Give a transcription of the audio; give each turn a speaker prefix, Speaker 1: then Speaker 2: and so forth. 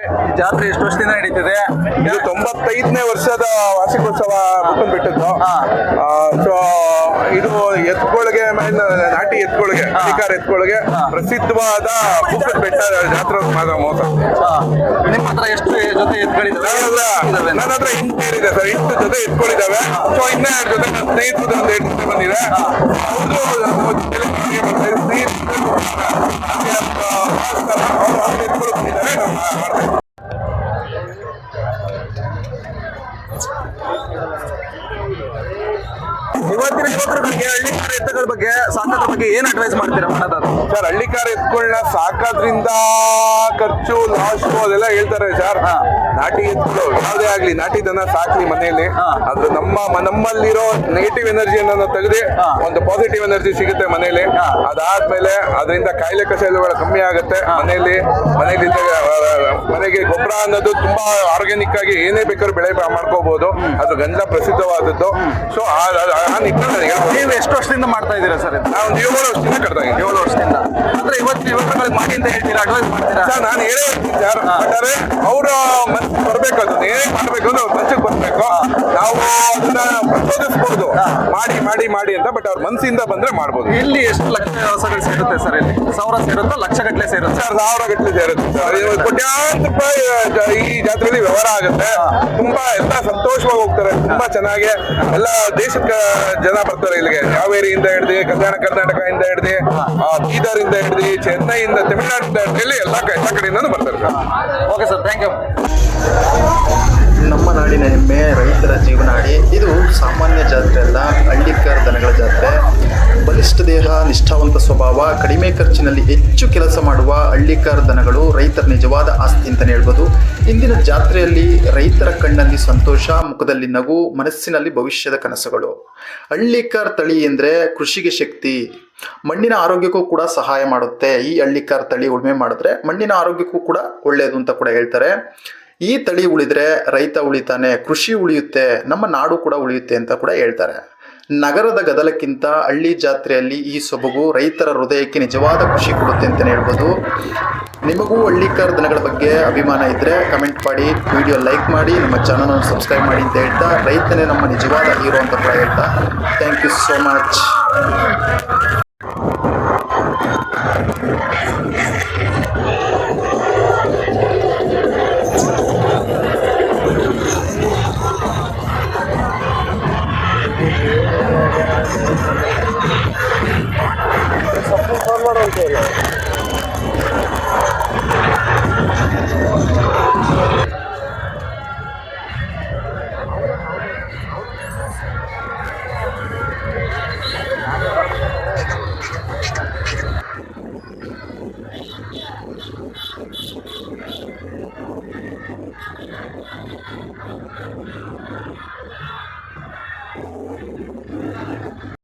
Speaker 1: ಈ ಜಾತ್ರೆ ಎಷ್ಟು ವರ್ಷದಿಂದ ನಡೀತಿದೆ?
Speaker 2: ಇದು ತೊಂಬತ್ತೈದನೇ ವರ್ಷದ ವಾರ್ಷಿಕೋತ್ಸವ ಮುಖಂಡ್ ಬಿಟ್ಟದ್ದು. ಸೊ ಇದು ಎತ್ಕೊಳಗೆ ನಾಟಿ ಎತ್ಕೊಳಗೆ ಅಧಿಕಾರ ಎತ್ಕೊಳಗೆ ಪ್ರಸಿದ್ಧವಾದ ಬುಕ್ಕದ ಬೆಟ್ಟ ಜಾತ್ರೆ
Speaker 1: ಹಾ. ನಿಮ್ಮ ಹತ್ರ ಎಷ್ಟು ಜೊತೆ ಎತ್ಗಳಿದಾವೆ
Speaker 2: ನನ್ನ ಹತ್ರ ಇಂಟ್ ಎಂಟು ಇದೆ ಸರ್. ಎಂಟು ಜೊತೆ ಎತ್ಕೊಂಡಿದ್ದಾವೆ. ಸೊ ಇನ್ನ ಎರಡು ಜೊತೆ ನನ್ನ ಸ್ನೇಹಿತರು ಒಂದು ಎಂಟು ಜೊತೆ ಬಂದಿದೆ
Speaker 1: ಇವತ್ತಿನ ಬಗ್ಗೆ ಹಳ್ಳಿ ಎತ್ತಗಳ ಬಗ್ಗೆ ಸಾಕದ್ರ ಬಗ್ಗೆ ಏನ್ ಅಡ್ವೈಸ್ ಮಾಡ್ತೀರಾ
Speaker 2: ಸರ್ ಹಳ್ಳಿಕಾರ ಎತ್ಗಳನ್ನ ಸಾಕೋದ್ರಿಂದ ಖರ್ಚು ಲಾಸ್ಟು ಅದೆಲ್ಲ ಹೇಳ್ತಾರೆ ಸರ್
Speaker 1: ಹಾ.
Speaker 2: ನಾಟಿ ಎತ್ಗಳು ಯಾವುದೇ ಆಗ್ಲಿ ನಾಟಿ ದನ ಸಾಕ್ಲಿ ಮನೆಯಲ್ಲಿ.
Speaker 1: ಆದ್ರೆ
Speaker 2: ಅದು ನಮ್ಮ ನಮ್ಮಲ್ಲಿರೋ ನೆಗೆಟಿವ್ ಎನರ್ಜಿಯನ್ನು ತೆಗೆದು. ಒಂದು ಪಾಸಿಟಿವ್ ಎನರ್ಜಿ ಸಿಗುತ್ತೆ ಮನೆಯಲ್ಲಿ. ಅದಾದ್ಮೇಲೆ ಅದರಿಂದ ಕಾಯಿಲೆ ಕಸಾಯಿಲೆಗಳು ಕಮ್ಮಿ ಆಗುತ್ತೆ ಮನೆಯಲ್ಲಿ. ಮನೆಯಲ್ಲಿ ಮನೆಗೆ ಗೊಬ್ಬರ ಅನ್ನೋದು ತುಂಬಾ ಆರ್ಗ್ಯಾನಿಕ್ ಆಗಿ ಏನೇ ಬೇಕಾದ್ರೂ ಬೆಳೆ ಮಾಡ್ಕೋಬಹುದು ಅದು ಗಂಧ ಪ್ರಸಿದ್ಧವಾದದ್ದು. ಸೊ ಆ ನಿಟ್ಟಿನಲ್ಲಿ
Speaker 1: ನೀವು ಎಷ್ಟು ವರ್ಷದಿಂದ ಮಾಡ್ತಾ ಇದ್ದೀರಾ ಸರ್
Speaker 2: ನಾವು ಒಂದು ಏಳು ವರ್ಷದಿಂದ ಕಟ್ತಾ ಇದ್ದೀವಿ.
Speaker 1: ಮಾಡಿ ಅಂತ ಹೇಳ್ತೀರಾ? ಅಡ್ವೈಸ್ ಮಾಡ್ತೀರಾ
Speaker 2: ಸರ್ ನಾನು ಹೇಳೇ ಹೇಳ್ತೀನಿ ಸರ್. ಅವ್ರ ಮನ್ಸಿಗೆ ಬರ್ಬೇಕು ಅದನ್ನ ಏನೇ ಮಾಡ್ಬೇಕು ಅಂದ್ರೆ ಅವ್ರ ಮನಸ್ಸಿಗೆ ಬರ್ಬೇಕು. ನಾವು ಅದನ್ನ ಪ್ರಚೋದಿಸ್ಬೋದು. ಮಾಡಿ ಮಾಡಿ ಮಾಡಿ ಅಂತ ಬಟ್ ಅವ್ರ ಮನ್ಸಿಂದ ಬಂದ್ರೆ ಮಾಡ್ಬೋದು.
Speaker 1: ಇಲ್ಲಿ ಎಷ್ಟು ಲಕ್ಷ ವ್ಯವಸ್ಥೆಗಳು ಸೇರುತ್ತೆ ಸರ್ ಇಲ್ಲಿ? ಸಾವಿರ ಸೇರುತ್ತೋ ಲಕ್ಷ ಗಟ್ಟಲೆ ಸೇರುತ್ತೆ?
Speaker 2: ಸರ್ ಸಾವಿರ ಗಟ್ಟಲೆ ಸೇರುತ್ತೆ ಸರ್. ಇದು ಕೋಟ್ಯಾಂತರ ರೂಪಾಯಿ ಈ ಜಾತ್ರೆಯಲ್ಲಿ ವ್ಯವಹಾರ ಆಗುತ್ತೆ. ತುಂಬಾ ಎಲ್ಲ ಸಂತೋಷವಾಗಿ ಹೋಗ್ತಾರೆ. ತುಂಬಾ ಚೆನ್ನಾಗಿ ಎಲ್ಲ ದೇಶದ ಜನ ಬರ್ತಾರೆ ಇಲ್ಲಿಗೆ. ಹಾವೇರಿಯಿಂದ ಹಿಡ್ದು ಕಲ್ಯಾಣ ಕರ್ನಾಟಕದಿಂದ ಹಿಡ್ದು ಬೀದರ್ ಇಂದ ಹಿಡ್ದು ಚೆನ್ನೈಯಿಂದ ತಮಿಳುನಾಡಿಂದ ಹಿಡ್ದು ಎಲ್ಲ ಎಲ್ಲ ಕಡೆಯಿಂದನೂ ಬರ್ತಾರೆ sir.
Speaker 1: Okay sir thank you
Speaker 3: ನಮ್ಮ ನಾಡಿನ ಹೆಮ್ಮೆ ರೈತರ ಜೀವನಾಡಿ. ಇದು ಸಾಮಾನ್ಯ ಜಾತ್ರೆ ಅಲ್ಲ ಹಳ್ಳಿಕರ ದನಗಳ ಜಾತ್ರೆ. ಬಲಿಷ್ಠ ದೇಹ, ನಿಷ್ಠಾವಂತ ಸ್ವಭಾವ, ಕಡಿಮೆ ಖರ್ಚಿನಲ್ಲಿ ಹೆಚ್ಚು ಕೆಲಸ ಮಾಡುವ ಹಳ್ಳಿಕರ ದನಗಳು ರೈತರ ನಿಜವಾದ ಆಸ್ತಿ ಅಂತಲೇ ಹೇಳ್ಬೋದು. ಇಂದಿನ ಜಾತ್ರೆಯಲ್ಲಿ ರೈತರ ಕಣ್ಣಲ್ಲಿ ಸಂತೋಷ, ಮುಖದಲ್ಲಿ ನಗು, ಮನಸ್ಸಿನಲ್ಲಿ ಭವಿಷ್ಯದ ಕನಸುಗಳು. ಹಳ್ಳಿಕರ್ ತಳಿ ಎಂದರೆ ಕೃಷಿಗೆ ಶಕ್ತಿ. ಮಣ್ಣಿನ ಆರೋಗ್ಯಕ್ಕೂ ಕೂಡ ಸಹಾಯ ಮಾಡುತ್ತೆ. ಈ ಹಳ್ಳಿಕಾರ್ ತಳಿ ಉಳುಮೆ ಮಾಡಿದ್ರೆ ಮಣ್ಣಿನ ಆರೋಗ್ಯಕ್ಕೂ ಕೂಡ ಒಳ್ಳೆಯದು ಅಂತ ಕೂಡ ಹೇಳ್ತಾರೆ. ಈ ತಳಿ ಉಳಿದ್ರೆ ರೈತ ಉಳಿತಾನೆ, ಕೃಷಿ ಉಳಿಯುತ್ತೆ, ನಮ್ಮ ನಾಡು ಕೂಡ ಉಳಿಯುತ್ತೆ ಅಂತ ಕೂಡ ಹೇಳ್ತಾರೆ. ನಗರದ ಗದಲಕ್ಕಿಂತ ಹಳ್ಳಿ ಜಾತ್ರೆಯಲ್ಲಿ ಈ ಸೊಬಗು ರೈತರ ಹೃದಯಕ್ಕೆ ನಿಜವಾದ ಖುಷಿ ಕೊಡುತ್ತೆ ಅಂತಲೇ ಹೇಳ್ಬೋದು. ನಿಮಗೂ ಹಳ್ಳಿಕಾರ್ ದನಗಳ ಬಗ್ಗೆ ಅಭಿಮಾನ ಇದ್ದರೆ ಕಮೆಂಟ್ ಮಾಡಿ, ವಿಡಿಯೋ ಲೈಕ್ ಮಾಡಿ, ನಮ್ಮ ಚಾನಲನ್ನು ಸಬ್ಸ್ಕ್ರೈಬ್ ಮಾಡಿ ಅಂತ ಹೇಳ್ತಾ, ರೈತನೇ ನಮ್ಮ ನಿಜವಾದ ಹೀರೋ ಅಂತ ಕೂಡ ಹೇಳ್ತಾ, thank you so much. Sapın parlar oldu ya. Thank you. ハハハハ!